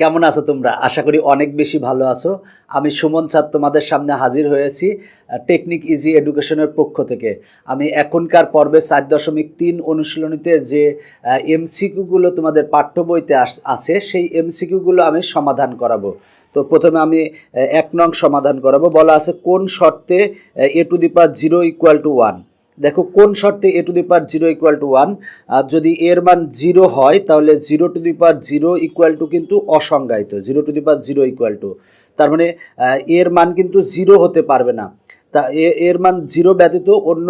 কেমন আছো তোমরা? আশা করি অনেক বেশি ভালো আছো। আমি সুমন চাঁদ তোমাদের সামনে হাজির হয়েছি টেকনিক ইজি এডুকেশনের পক্ষ থেকে। আমি এখনকার পর্বে চার দশমিক তিন অনুশীলনীতে যে এমসিকিউগুলো তোমাদের পাঠ্য বইতে আছে, সেই এমসিকিউগুলো আমি সমাধান করাবো। তো প্রথমে আমি এক নং সমাধান করাবো। বলা আছে কোন শর্তে a to the power zero equal to one দেখো, কোন শর্তে a to the power zero equal to one আর যদি এর মান জিরো হয়, তাহলে zero to the power zero equal to কিন্তু অসংজ্ঞায়িত। Zero to the power zero equal to তার মানে এর মান কিন্তু জিরো হতে পারবে না। তা এর মান জিরো ব্যতীত অন্য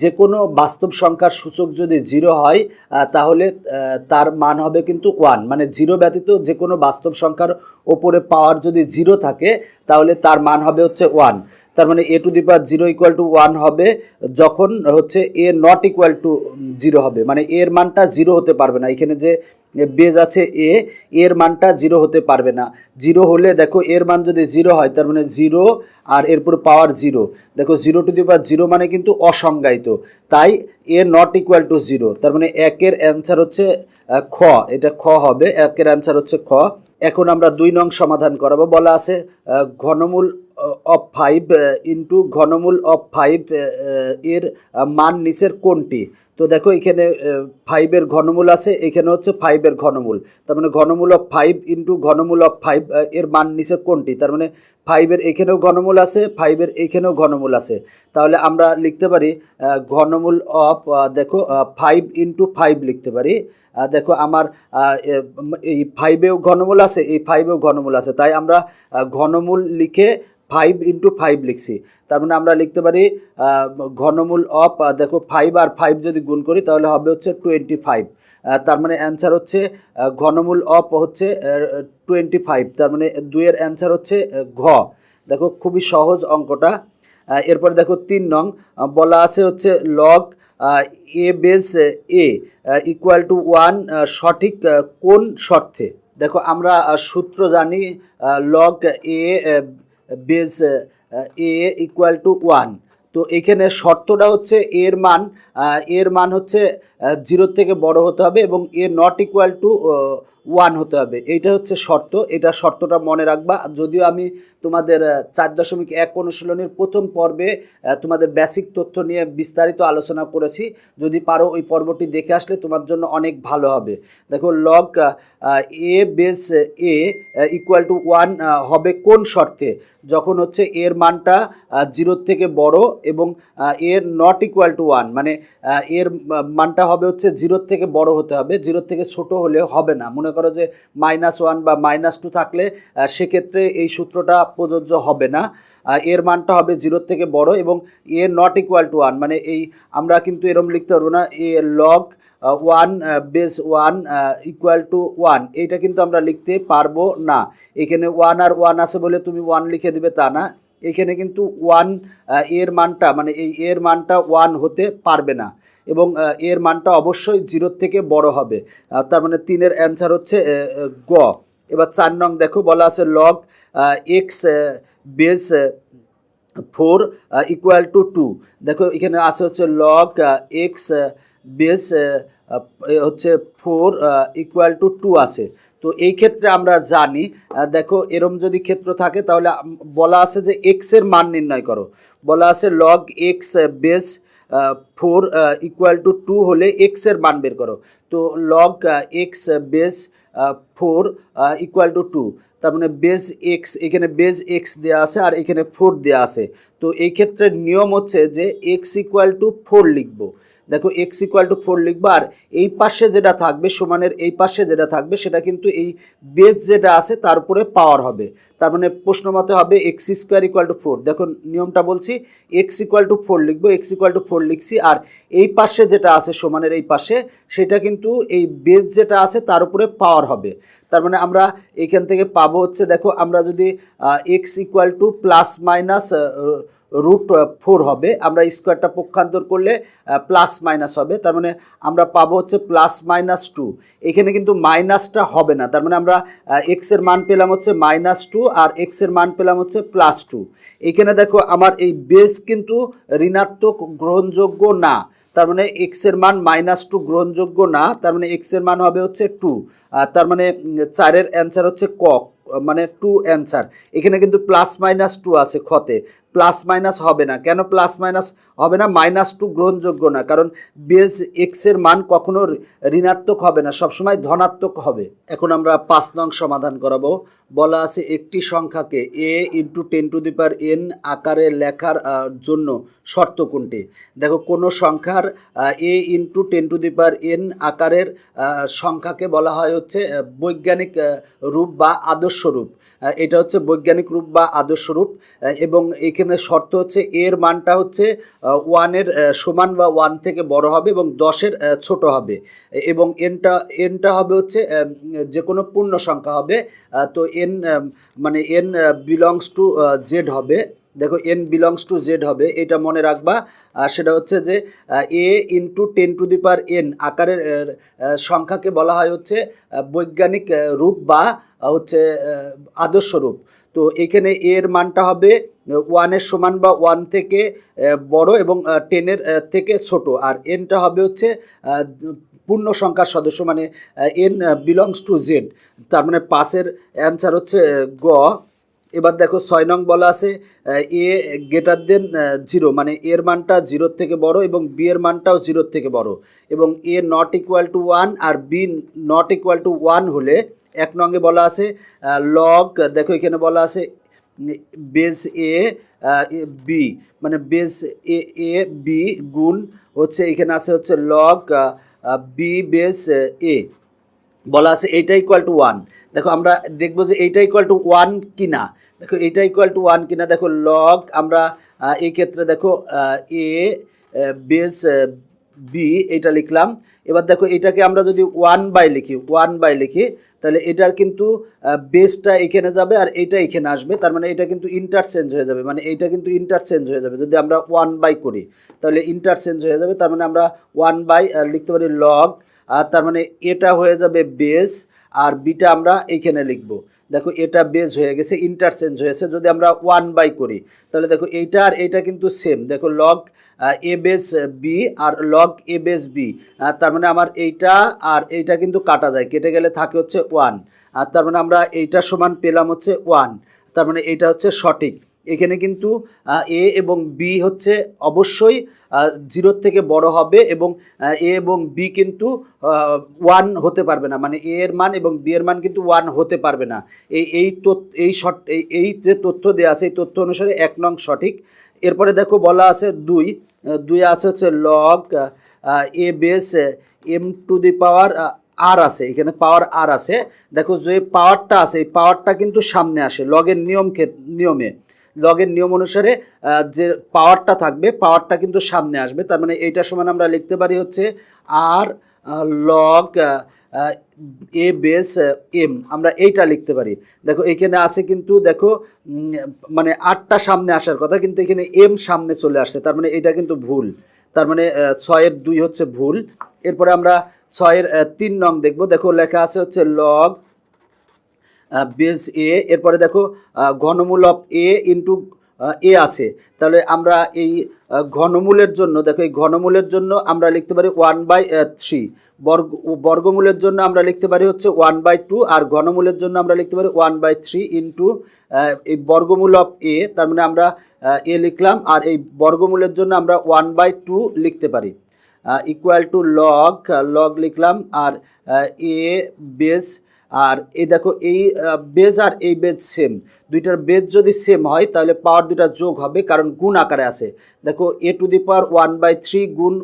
যে কোনো বাস্তব সংখ্যার সূচক যদি জিরো হয় তাহলে তার মান হবে কিন্তু ওয়ান মানে জিরো ব্যতীত যে কোনো বাস্তব সংখ্যার ওপরে পাওয়ার যদি জিরো থাকে, তাহলে তার মান হবে হচ্ছে ওয়ান তার মানে a to the power zero equal to one হবে, যখন হচ্ছে a not equal to zero হবে। মানে এর মানটা জিরো হতে পারবে না। এখানে যে বেজ আছে এ এর মানটা জিরো হতে পারবে না। জিরো হলে দেখো এর মান যদি জিরো হয়, তার মানে জিরো আর এরপর পাওয়ার জিরো দেখো zero to the power zero মানে কিন্তু অসংজ্ঞায়িত। তাই a not equal to zero তার মানে একের অ্যান্সার হচ্ছে খ। এটা খ হবে, একের অ্যান্সার হচ্ছে খ। এখন আমরা দুই নং সমাধান করাবো। বলা আছে ঘনমূল অফ ফাইভ ইন্টু ঘনমূল অফ ফাইভ এর মান নিচের কোনটি? তো দেখো এখানে ফাইভের ঘনমূল আছে, এখানে হচ্ছে ফাইভের ঘনমূল। তার মানে ঘনমূল অফ ফাইভ ইন্টু ঘনমূল অফ ফাইভ এর মান নিচে কোনটি? তার মানে ফাইভের এখানেও ঘনমূল আছে ফাইভের এখানেও ঘনমূল আছে। তাহলে আমরা লিখতে পারি ঘনমূল অফ দেখো ফাইভ ইন্টু ফাইভ লিখতে পারি। দেখো আমার এই ফাইভেও ঘনমূল আছে, এই ফাইভেও ঘনমূল আছে। তাই আমরা ঘনমূল লিখে ফাইভ ইন্টু ফাইভ লিখছি। তার মানে আমরা লিখতে পারি ঘনমূল অফ দেখো ফাইভ আর ফাইভ যদি গুণ করি, তাহলে হবে হচ্ছে টোয়েন্টি ফাইভ তার মানে অ্যান্সার হচ্ছে ঘনমূল অফ হচ্ছে টোয়েন্টি ফাইভ তার মানে দুইয়ের অ্যান্সার হচ্ছে ঘ। দেখো খুবই সহজ অঙ্কটা। এরপরে দেখো তিন নং বলা আছে হচ্ছে log a base a equal to one সঠিক কোন শর্তে। দেখো আমরা সূত্র জানি log a base a equal to one তো এখানে শর্তটা হচ্ছে এর মান এর মান হচ্ছে জিরোর থেকে বড় হতে হবে এবং a not equal to one হতে হবে। এইটা হচ্ছে শর্ত। এটা শর্তটা মনে রাখবা। যদিও আমি তোমাদের চার দশমিক এক অনুশীলনের প্রথম পর্বে তোমাদের বেসিক তথ্য নিয়ে বিস্তারিত আলোচনা করেছি। যদি পারো ওই পর্বটি দেখে আসলে তোমার জন্য অনেক ভালো হবে। দেখো log a base a equal to one হবে কোন শর্তে? যখন হচ্ছে এর মানটা জিরোর থেকে বড় এবং এর নট ইকুয়াল টু ওয়ান মানে এর মানটা হবে হচ্ছে জিরোর থেকে বড় হতে হবে। জিরোর থেকে ছোট হলে হবে না। মনে করো যে মাইনাস ওয়ান বা মাইনাস টু থাকলে সেক্ষেত্রে এই সূত্রটা প্রযোজ্য হবে না। এর মানটা হবে জিরোর থেকে বড় এবং a not equal to one মানে এই আমরা কিন্তু এরম লিখতে পারব না, a log one base one equal to one এইটা কিন্তু আমরা লিখতে পারব না। এখানে ওয়ান আর ওয়ান আছে বলে তুমি ওয়ান লিখে দিবে তা না। এখানে কিন্তু ওয়ানের মানটা মানে এই এর মানটা ওয়ান হতে পারবে না। এবং এর মানটা অবশ্যই জিরোর থেকে বড় হবে। তার মানে তিনের অ্যান্সার হচ্ছে গ। এবার চার নং দেখো, বলা আছে log x base four equal to two দেখো এখানে আছে হচ্ছে লগ এক্স বেস হচ্ছে ফোর ইকুয়াল টু টু আছে। তো এই ক্ষেত্রে আমরা জানি দেখো এরম যদি ক্ষেত্র থাকে, তাহলে বলা আছে যে এক্সের মান নির্ণয় করো। বলা আছে log x base four equal to two হলে এক্সের মান বের করো। তো log x base four equal to two তার মানে বেজ এক্স এখানে বেজ এক্স দেওয়া আছে আর এখানে ফোর দেওয়া আছে। তো এই ক্ষেত্রে নিয়ম হচ্ছে যে এক্স ইকুয়াল টু ফোর লিখব। দেখো এক্স ইকুয়াল টু ফোর লিখব, আর এই পাশে যেটা থাকবে, সমানের এই পাশে যেটা থাকবে, সেটা কিন্তু এই বেজ যেটা আছে, তার উপরে পাওয়ার হবে। তার মানে প্রশ্ন মতে হবে x square equal to four দেখো নিয়মটা বলছি এক্স ইকুয়াল টু ফোর লিখব এক্স ইকুয়াল টু ফোর লিখছি, আর এই পাশে যেটা আছে, সমানের এই পাশে, সেটা কিন্তু এই বেজ যেটা আছে, তার উপরে পাওয়ার হবে। তার মানে আমরা এখান থেকে পাবো হচ্ছে, দেখো আমরা যদি x equal to plus minus root four হবে। আমরা স্কোয়ারটা পক্ষান্তর করলে প্লাস মাইনাস হবে। তার মানে আমরা পাবো হচ্ছে প্লাস মাইনাস টু এখানে কিন্তু মাইনাসটা হবে না। তার মানে আমরা এক্সের মান পেলাম হচ্ছে মাইনাস টু আর এক্সের মান পেলাম হচ্ছে প্লাস টু এখানে দেখো আমার এই বেস কিন্তু ঋণাত্মক গ্রহণযোগ্য না। তার মানে এক্সের মান মাইনাস টু গ্রহণযোগ্য না। তার মানে এক্সের মান হবে হচ্ছে টু তার মানে চারের অ্যান্সার হচ্ছে ক। মানে টু অ্যান্সার এখানে কিন্তু প্লাস মাইনাস টু আছে খতে প্লাস মাইনাস হবে না। কেন প্লাস মাইনাস হবে না? মাইনাস টু গ্রহণযোগ্য না। কারণ বেজ এক্সের মান কখনো ঋণাত্মক হবে না, সবসময় ধনাত্মক হবে। এখন আমরা পাঁচ নং সমাধান করাবো। বলা আছে একটি সংখ্যাকে a into ten to the power n আকারে লেখার জন্য শর্ত কোনটি? দেখো, কোনো সংখ্যার a into ten to the power n আকারের সংখ্যাকে বলা হয় হচ্ছে বৈজ্ঞানিক রূপ বা আদর্শ রূপ। এটা হচ্ছে বৈজ্ঞানিক রূপ বা আদর্শ রূপ এবং এখানে শর্ত হচ্ছে এর মানটা হচ্ছে ওয়ানের সমান বা ওয়ান থেকে বড় হবে এবং দশের ছোট হবে। এবং এনটা এনটা হবে হচ্ছে যে কোনো পূর্ণ সংখ্যা হবে তো এন মানে এন বিলংস টু জেড হবে। দেখো, এন বিলংস টু জেড হবে, এটা মনে রাখবা। সেটা হচ্ছে যে a into ten to the power n আকারের সংখ্যাকে বলা হয় হচ্ছে বৈজ্ঞানিক রূপ বা হচ্ছে আহ, আদর্শ রূপ তো এখানে এর মানটা হবে ওয়ানের সমান বা ওয়ান থেকে বড় এবং টেনের থেকে ছোট। আর এনটা হবে হচ্ছে পূর্ণ সংখ্যার সদস্য মানে এন বিলংস টু জেড তার মানে পাঁচের অ্যান্সার হচ্ছে গ। এবার দেখো ছয় নং বলা আছে এ গ্রেটার দেন জিরো মানে এর মানটা জিরোর থেকে বড় এবং বি এর মানটাও জিরোর থেকে বড়। এবং a not equal to one R b not equal to one হলে এক নঙ্গে বলা আছে লগ দেখো এখানে বলা আছে বেস এ বি মানে বেস এ এ বি গুণ হচ্ছে, এখানে আছে হচ্ছে লগ বি বেস এ বলা আছে এইটা ইকুয়াল টু ওয়ান দেখো আমরা দেখব যে এইটা ইকুয়াল টু ওয়ান কিনা। দেখো এইটা ইকুয়াল টু ওয়ান কিনা। দেখো লগ আমরা এই ক্ষেত্রে দেখো এ বেস বি এটা লিখলাম। এবার দেখো, এটাকে আমরা যদি ওয়ান বাই লিখি ওয়ান বাই লিখি, তাহলে এটার কিন্তু বেসটা এখানে যাবে আর এটা এখানে আসবে। তার মানে এটা কিন্তু ইন্টারচেঞ্জ হয়ে যাবে। মানে এইটা কিন্তু ইন্টারচেঞ্জ হয়ে যাবে। যদি আমরা ওয়ান বাই করি, তাহলে ইন্টারচেঞ্জ হয়ে যাবে। তার মানে আমরা ওয়ান বাই লিখতে পারি লগ আর তার মানে এটা হয়ে যাবে বেস আর বিটা আমরা এইখানে লিখব। দেখো, এটা বেস হয়ে গেছে ইন্টারচেঞ্জ হয়েছে। যদি আমরা ওয়ান বাই করি, তাহলে দেখো, এইটা আর এইটা কিন্তু সেম দেখো লগ এ বেস বি আর লগ এ বেস বি তার মানে আমার এইটা আর এইটা কিন্তু কাটা যায়, কেটে গেলে থাকে হচ্ছে ওয়ান আর তার মানে আমরা এইটা সমান পেলাম হচ্ছে ওয়ান তার মানে এইটা হচ্ছে সঠিক। এখানে কিন্তু এ এবং বি হচ্ছে অবশ্যই জিরোর থেকে বড় হবে এবং এ এবং বি কিন্তু ওয়ান হতে পারবে না। মানে এ এর মান এবং বি এর মান কিন্তু ওয়ান হতে পারবে না। এই এই তথ্য, এই এই এই যে তথ্য দেওয়া আছে, এই তথ্য অনুসারে এক নং সঠিক। এরপরে দেখো বলা আছে দুই দুই আছে হচ্ছে log a base m to the power আর আছে, এখানে পাওয়ার আর আছে। দেখো যে পাওয়ারটা আছে, এই পাওয়ারটা কিন্তু সামনে আসে লগের নিয়ম নিয়মে। লগের নিয়ম অনুসারে যে পাওয়ারটা থাকবে পাওয়ারটা কিন্তু সামনে আসবে। তার মানে এইটা সমান আমরা লিখতে পারি হচ্ছে আর লগ এ বেস এম আমরা এইটা লিখতে পারি। দেখো, এখানে আছে কিন্তু, দেখো মানে আটটা সামনে আসার কথা, কিন্তু এখানে এম সামনে চলে আসছে, তার মানে এটা কিন্তু ভুল। তার মানে ছয়ের দুই হচ্ছে ভুল। এরপরে আমরা ছয়ের তিন নং দেখব। দেখো, লেখা আছে হচ্ছে লগ বেস এ এরপরে দেখো ঘনমূল অফ এ ইন্টু এ আছে। তাহলে আমরা এই ঘনমূলের জন্য, দেখো এই ঘনমূলের জন্য আমরা লিখতে পারি ওয়ান বাই থ্রি বর্গ, বর্গমূলের জন্য আমরা লিখতে পারি হচ্ছে ওয়ান বাই টু আর ঘনমূলের জন্য আমরা লিখতে পারি ওয়ান বাই থ্রি ইন্টু এই বর্গমূল অফ এ তার মানে আমরা এ লিখলাম, আর এই বর্গমূলের জন্য আমরা ওয়ান বাই টু লিখতে পারি। ইকুয়াল টু লগ লগ লিখলাম, আর এ বেস আর এই দেখো, এই বেজ আর এই বেজ সেম দুইটার বেজ যদি সেম হয়, তাহলে পাওয়ার দুইটা যোগ হবে, কারণ গুণ আকারে আছে। দেখো a to the power one by three গুণ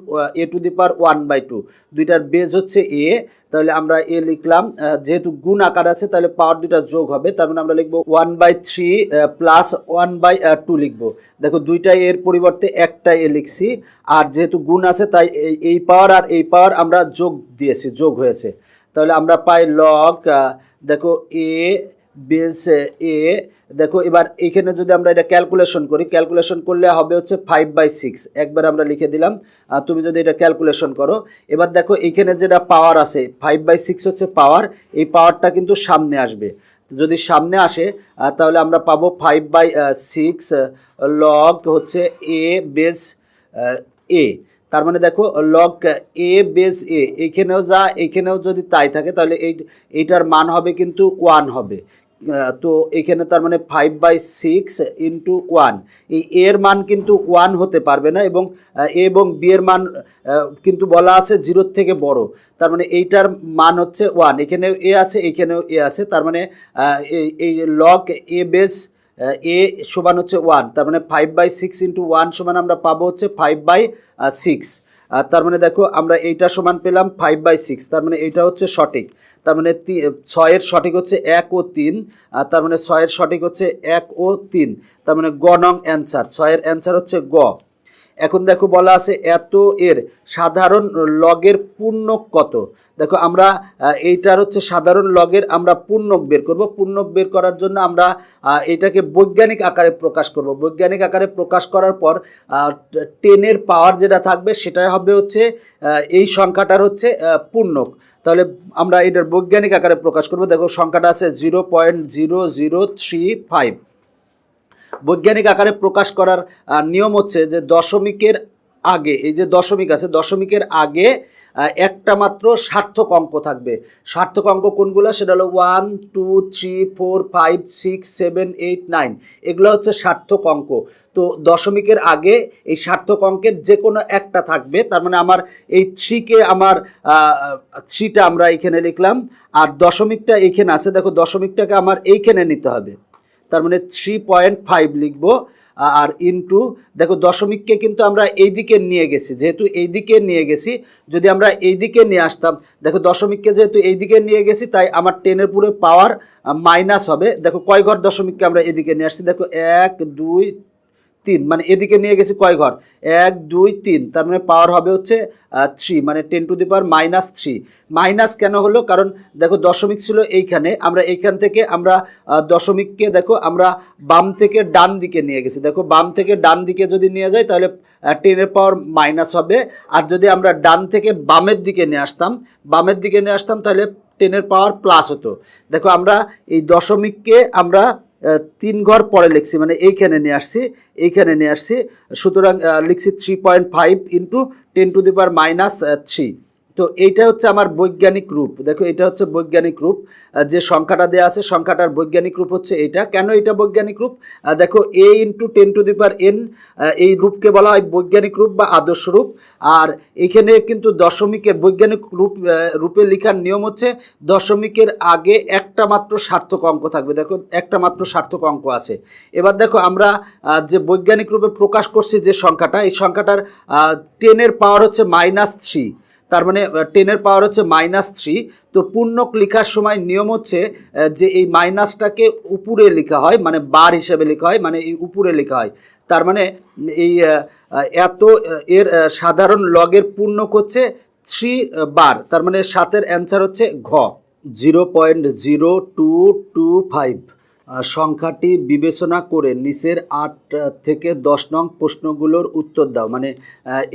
a to the power one by two দুইটার বেজ হচ্ছে এ তাহলে আমরা এ লিখলাম যেহেতু গুণ আকার আছে, তাহলে পাওয়ার দুইটা যোগ হবে, তার মানে আমরা লিখব one by three plus one by two লিখব। দেখো দুইটাই এর পরিবর্তে একটা এ লিখছি, আর যেহেতু গুণ আছে, তাই এই পাওয়ার আর এই পাওয়ার আমরা যোগ দিয়েছি, যোগ হয়েছে। তাহলে আমরা পাই লগ দেখো এ বেস এ দেখো এবার এখানে যদি আমরা এটা ক্যালকুলেশন করি ক্যালকুলেশন করলে হবে হচ্ছে ফাইভ বাই সিক্স একবার আমরা লিখে দিলাম, আর তুমি যদি এটা ক্যালকুলেশন করো, এবার দেখো এখানে যেটা পাওয়ার আছে ফাইভ বাই সিক্স হচ্ছে পাওয়ার এই পাওয়ারটা কিন্তু সামনে আসবে। যদি সামনে আসে তাহলে আমরা পাবো ফাইভ বাই সিক্স লগ হচ্ছে এ বেস এ তার মানে দেখো লগ এ বেস এ এইখানেও যা এইখানেও যদি তাই থাকে, তাহলে এই এইটার মান হবে কিন্তু ওয়ান হবে। তো এখানে তার মানে five by six into one এই এর মান কিন্তু ওয়ান হতে পারবে না এবং এ এবং বি এর মান কিন্তু বলা আছে জিরোর থেকে বড়। তার মানে এইটার মান হচ্ছে ওয়ান এখানেও এ আছে, এখানেও এ আছে। তার মানে এই- লগ এ বেস এ সমান হচ্ছে ওয়ান তার মানে five by six into one সমান আমরা পাবো হচ্ছে ফাইভ বাই সিক্স তার মানে দেখো আমরা এইটা সমান পেলাম ফাইভ বাই সিক্স তার মানে এইটা হচ্ছে সঠিক। তার মানে ছয়ের সঠিক হচ্ছে এক ও তিন তার মানে ছয়ের সঠিক হচ্ছে এক ও তিন। তার মানে গ নং অ্যান্সার ছয়ের অ্যান্সার হচ্ছে গ। এখন দেখো বলা আছে এত এর সাধারণ লগের পূর্ণক কত? দেখো আমরা এইটার হচ্ছে সাধারণ লগের আমরা পূর্ণক বের করব। পূর্ণক বের করার জন্য আমরা এটাকে বৈজ্ঞানিক আকারে প্রকাশ করব। বৈজ্ঞানিক আকারে প্রকাশ করার পর টেনের পাওয়ার যেটা থাকবে সেটাই হবে হচ্ছে এই সংখ্যাটার হচ্ছে পূর্ণক। তাহলে আমরা এটার বৈজ্ঞানিক আকারে প্রকাশ করব। দেখো সংখ্যাটা আছে zero point zero zero three five বৈজ্ঞানিক আকারে প্রকাশ করার নিয়ম হচ্ছে যে দশমিকের আগে, এই যে দশমিক আছে, দশমিকের আগে একটা মাত্র সার্থক অঙ্ক থাকবে। সার্থক অঙ্ক কোনগুলো? সেটা হলো one two three four five six seven eight nine এগুলো হচ্ছে সার্থক অঙ্ক। তো দশমিকের আগে এই সার্থক অঙ্কের যে কোনো একটা থাকবে, তার মানে আমার এই থ্রিকে আমার থ্রিটা আমরা এইখানে লিখলাম, আর দশমিকটা এইখানে আছে। দেখো, দশমিকটাকে আমার এইখানে নিতে হবে। তার মানে থ্রি পয়েন্ট ফাইভ লিখব আর ইনটু দেখো দশমিককে কিন্তু আমরা এই দিকে নিয়ে গেছি, যেহেতু এই দিকে নিয়ে গেছি, যদি আমরা এই দিকে নিয়ে আসতাম, দেখো দশমিককে যেহেতু এই দিকে নিয়ে গেছি, তাই আমার টেনের পুরো পাওয়ার মাইনাস হবে, দেখো কয় ঘর দশমিককে আমরা এদিকে নিয়ে আসছি, দেখো এক, দুই তিন মানে এদিকে নিয়ে গেছি কয় ঘর? এক, দুই, তিন, তার মানে পাওয়ার হবে হচ্ছে থ্রি মানে ten to the power minus three minus কেন হলো? কারণ দেখো দশমিক ছিল এইখানে, আমরা এইখান থেকে আমরা দশমিককে দেখো আমরা বাম থেকে ডান দিকে নিয়ে গেছি। দেখো বাম থেকে ডান দিকে যদি নিয়ে যাই, তাহলে টেনের পাওয়ার মাইনাস হবে। আর যদি আমরা ডান থেকে বামের দিকে নিয়ে আসতাম, বামের দিকে নিয়ে আসতাম, তাহলে টেনের পাওয়ার প্লাস হতো। দেখো আমরা এই দশমিককে আমরা তিন ঘর পরে লিখছি মানে এইখানে নিয়ে আসছি, এইখানে নিয়ে আসছি। সুতরাং লিখছি three point five into ten to the power minus three তো এইটা হচ্ছে আমার বৈজ্ঞানিক রূপ। দেখো, এটা হচ্ছে বৈজ্ঞানিক রূপ। যে সংখ্যাটা দেওয়া আছে, সংখ্যাটার বৈজ্ঞানিক রূপ হচ্ছে এইটা কেন এটা বৈজ্ঞানিক রূপ? দেখো a into ten to the power n এই রূপকে বলা হয় বৈজ্ঞানিক রূপ বা আদর্শ রূপ। আর এখানে কিন্তু দশমিকের বৈজ্ঞানিক রূপ রূপে লেখার নিয়ম হচ্ছে দশমিকের আগে একটা মাত্র সার্থক অঙ্ক থাকবে। দেখো, একটা মাত্র সার্থক অঙ্ক আছে। এবার দেখো, আমরা যে বৈজ্ঞানিক রূপে প্রকাশ করছি যে সংখ্যাটা, এই সংখ্যাটার টেনের পাওয়ার হচ্ছে মাইনাস থ্রি তার মানে টেনের পাওয়ার হচ্ছে মাইনাস থ্রি তো পূর্ণক লেখার সময় নিয়ম হচ্ছে যে এই মাইনাসটাকে উপরে লেখা হয় মানে বার হিসেবে লেখা হয় মানে এই উপরে লেখা হয়। তার মানে এই এত এর সাধারণ লগের পূর্ণক হচ্ছে থ্রি বার। তার মানে সাতের অ্যান্সার হচ্ছে ঘ। Zero point zero two two five সংখ্যাটি বিবেচনা করে নিচের আট থেকে দশ নং প্রশ্নগুলোর উত্তর দাও। মানে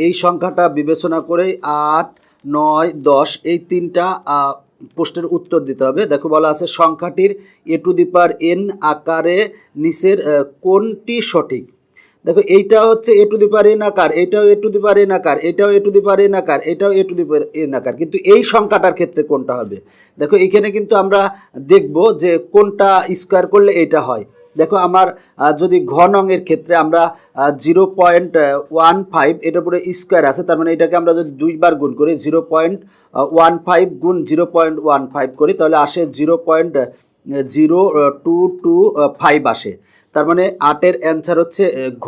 এই সংখ্যাটা বিবেচনা করে আট নয়, দশ, এই তিনটা প্রশ্নের উত্তর দিতে হবে। দেখো বলা আছে, সংখ্যাটির এ টু দি পার এন আকারে নিচের কোনটি সঠিক? দেখো এইটা হচ্ছে এ টু দি পার এন আকার, এটাও এ টু দি পার এন আকার, এটাও এ টু দি পার এন আকার, এটাও এ টু দি পার এন আকার। কিন্তু এই সংখ্যাটার ক্ষেত্রে কোনটা হবে? দেখো, এখানে কিন্তু আমরা দেখব যে কোনটা স্কোয়ার করলে এটা হয়। দেখো আমার যদি ঘন অঙ্গের ক্ষেত্রে আমরা জিরো পয়েন্ট ওয়ান ফাইভ এটার উপরে স্কোয়ার আছে, তার মানে এটাকে আমরা যদি দুইবার গুণ করি জিরো পয়েন্ট ওয়ান ফাইভ গুণ জিরো পয়েন্ট ওয়ান ফাইভ করি, তাহলে আসে zero point zero two two five আসে। তার মানে আটের অ্যান্সার হচ্ছে ঘ।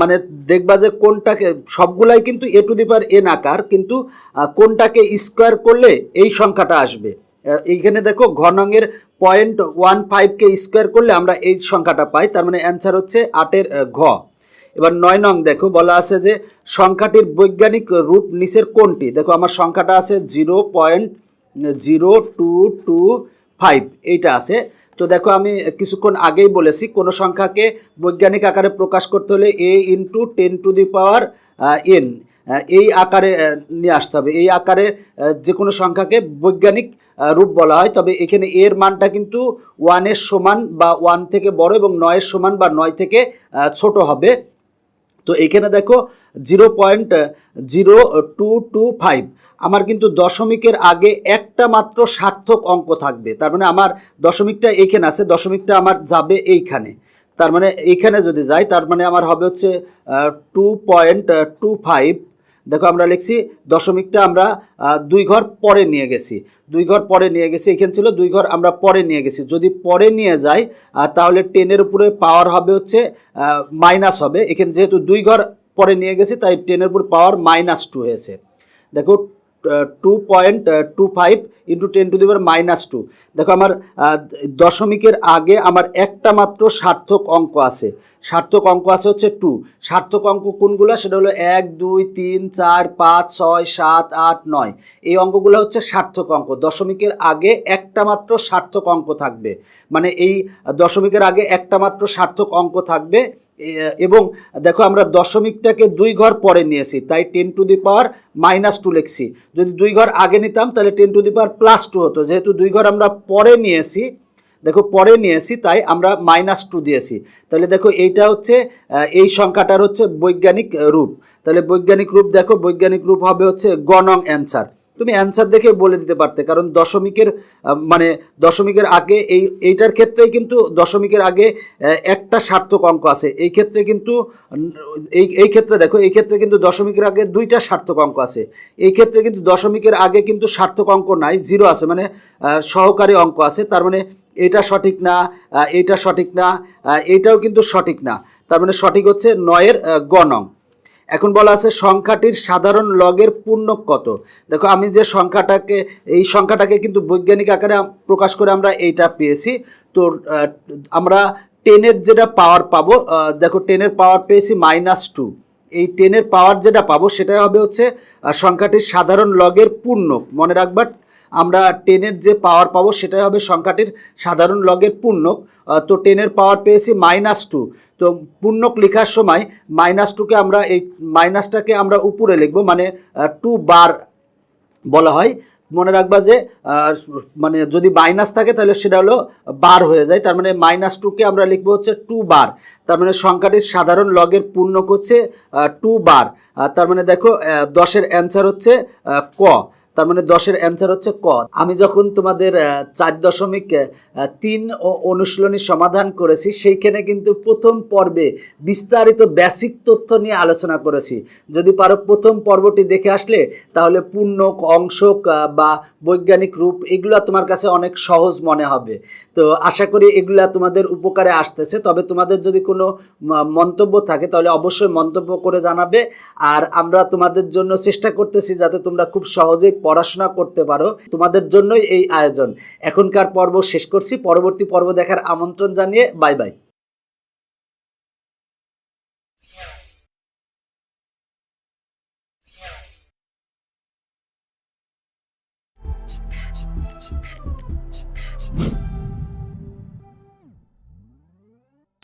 মানে দেখবা যে কোনটাকে, সবগুলাই কিন্তু এ টু দি পার এন আকার, কিন্তু কোনটাকে স্কোয়ার করলে এই সংখ্যাটা আসবে। এইখানে দেখো ঘনঙের পয়েন্ট ওয়ান ফাইভকে স্কোয়ার করলে আমরা এই সংখ্যাটা পাই। তার মানে অ্যান্সার হচ্ছে আটের ঘ। এবার নয় নং দেখো, বলা আছে যে সংখ্যাটির বৈজ্ঞানিক রূপ নিচের কোনটি? দেখো আমার সংখ্যাটা আছে zero point zero two two five এইটা আছে। তো দেখো আমি কিছুক্ষণ আগেই বলেছি, কোনো সংখ্যাকে বৈজ্ঞানিক আকারে প্রকাশ করতে হলে a into ten to the power n এই আকারে নিয়ে আসতে হবে। এই আকারে যে কোনো সংখ্যাকে বৈজ্ঞানিক রূপ বলা হয়। তবে এখানে এর মানটা কিন্তু ওয়ানের সমান বা ওয়ান থেকে বড় এবং নয়ের সমান বা নয় থেকে ছোট হবে। তো এখানে দেখো zero point zero two two five আমার কিন্তু দশমিকের আগে একটা মাত্র সার্থক অঙ্ক থাকবে। তার মানে আমার দশমিকটা এইখানে আছে, দশমিকটা আমার যাবে এইখানে। তার মানে এইখানে যদি যাই, তার মানে আমার হবে হচ্ছে টু পয়েন্ট টু ফাইভ দেখো আমরা লিখছি, দশমিকটা আমরা দুই ঘর পরে নিয়ে গেছি। দুই ঘর পরে নিয়ে গেছি, এখানে ছিল দুই ঘর আমরা পরে নিয়ে গেছি। যদি পরে নিয়ে যাই তাহলে টেনের উপরে পাওয়ার হবে হচ্ছে মাইনাস হবে। এখানে যেহেতু দুই ঘর পরে নিয়ে গেছি, তাই টেনের উপর পাওয়ার মাইনাস টু হয়েছে। দেখো two point two five into ten to the power minus two দেখো আমার দশমিকের আগে আমার একটা মাত্র সার্থক অঙ্ক আছে। সার্থক অঙ্ক আছে হচ্ছে টু সার্থক অঙ্ক কোনগুলো? সেটা হলো এক, দুই, তিন, চার, পাঁচ, ছয়, সাত, আট, নয়। এই অঙ্কগুলো হচ্ছে সার্থক অঙ্ক। দশমিকের আগে একটা মাত্র সার্থক অঙ্ক থাকবে। মানে এই দশমিকের আগে একটা মাত্র সার্থক অঙ্ক থাকবে। এবং দেখো আমরা দশমিকটাকে দুই ঘর পরে নিয়েছি, তাই ten to the power minus two লিখছি। যদি দুই ঘর আগে নিতাম, তাহলে ten to the power plus two হতো। যেহেতু দুই ঘর আমরা পরে নিয়েছি, দেখো পরে নিয়েছি, তাই আমরা মাইনাস টু দিয়েছি। তাহলে দেখো এইটা হচ্ছে এই সংখ্যাটার হচ্ছে বৈজ্ঞানিক রূপ। তাহলে বৈজ্ঞানিক রূপ দেখো, বৈজ্ঞানিক রূপ হবে হচ্ছে গণং অ্যান্সার তুমি অ্যান্সার দেখে বলে দিতে পারতে। কারণ দশমিকের মানে দশমিকের আগে এই এইটার ক্ষেত্রেই কিন্তু দশমিকের আগে একটা সার্থক অঙ্ক আছে। এই ক্ষেত্রে কিন্তু এই এই ক্ষেত্রে দেখো এই ক্ষেত্রে কিন্তু দশমিকের আগে দুইটা সার্থক অঙ্ক আছে। এই ক্ষেত্রে কিন্তু দশমিকের আগে কিন্তু সার্থক অঙ্ক নাই জিরো আছে মানে সহকারী অঙ্ক আছে। তার মানে এটা সঠিক না এইটা সঠিক না এটাও কিন্তু সঠিক না। তার মানে সঠিক হচ্ছে নয়ের আহ, গ নং। এখন বলা আছে সংখ্যাটির সাধারণ লগের পূর্ণক কত। দেখো, আমি যে সংখ্যাটাকে, এই সংখ্যাটাকে কিন্তু বৈজ্ঞানিক আকারে প্রকাশ করে আমরা এইটা পেয়েছি। তো আমরা টেনের যেটা পাওয়ার পাবো দেখো, টেনের পাওয়ার পেয়েছি মাইনাস টু এই টেনের পাওয়ার যেটা পাবো, সেটা হবে হচ্ছে সংখ্যাটির সাধারণ লগের পূর্ণক মনে রাখবা, আমরা টেনের যে পাওয়ার পাবো, সেটাই হবে সংখ্যাটির সাধারণ লগের পূর্ণক তো, টেনের পাওয়ার পেয়েছি মাইনাস টু তো পূর্ণক লেখার সময় মাইনাস টুকে আমরা এই মাইনাসটাকে আমরা উপরে লিখব মানে টু বার বলা হয়। মনে রাখবা যে মানে যদি মাইনাস থাকে তাহলে সেটা হলো বার হয়ে যায়। তার মানে মাইনাস টুকে আমরা লিখব হচ্ছে টু বার তার মানে সংখ্যাটির সাধারণ লগের পূর্ণক হচ্ছে টু বার তার মানে দেখো দশের অ্যান্সার হচ্ছে ক। তার মানে দশের অ্যান্সার হচ্ছে ক। আমি যখন তোমাদের চার দশমিক তিন অনুশীলনী সমাধান করেছি, সেইখানে কিন্তু প্রথম পর্বে বিস্তারিত বেসিক তথ্য নিয়ে আলোচনা করেছি। যদি পারো প্রথম পর্বটি দেখে আসলে, তাহলে পূর্ণক, অংশক বা বৈজ্ঞানিক রূপ, এগুলো তোমার কাছে অনেক সহজ মনে হবে। তো আশা করি এগুলা তোমাদের উপকারে আসতেছে। তবে তোমাদের যদি কোনো মন্তব্য থাকে, তাহলে অবশ্যই মন্তব্য করে জানাবে। আর আমরা তোমাদের জন্য চেষ্টা করতেছি যাতে তোমরা খুব সহজেই পড়াশোনা করতে পারো, তোমাদের জন্যই এই আয়োজন। এখনকার পর্ব শেষ করছি, পরবর্তী পর্ব দেখার আমন্ত্রণ জানিয়ে বাই বাই